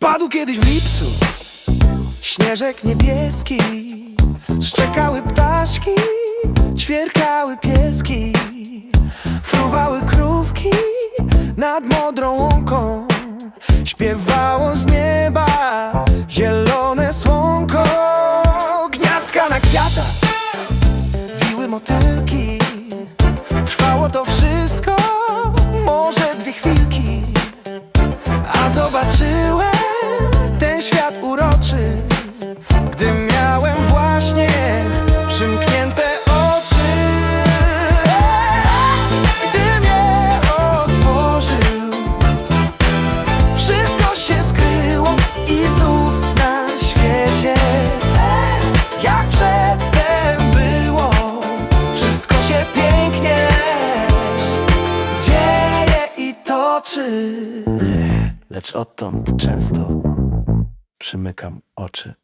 Padł kiedyś w lipcu Śnieżek niebieski Szczekały ptaszki Ćwierkały pieski Fruwały krówki Nad modrą łąką Śpiewało z nieba Zielone słonko Gniazdka na kwiatach Wiły motylki i toczy Lecz odtąd często przymykam oczy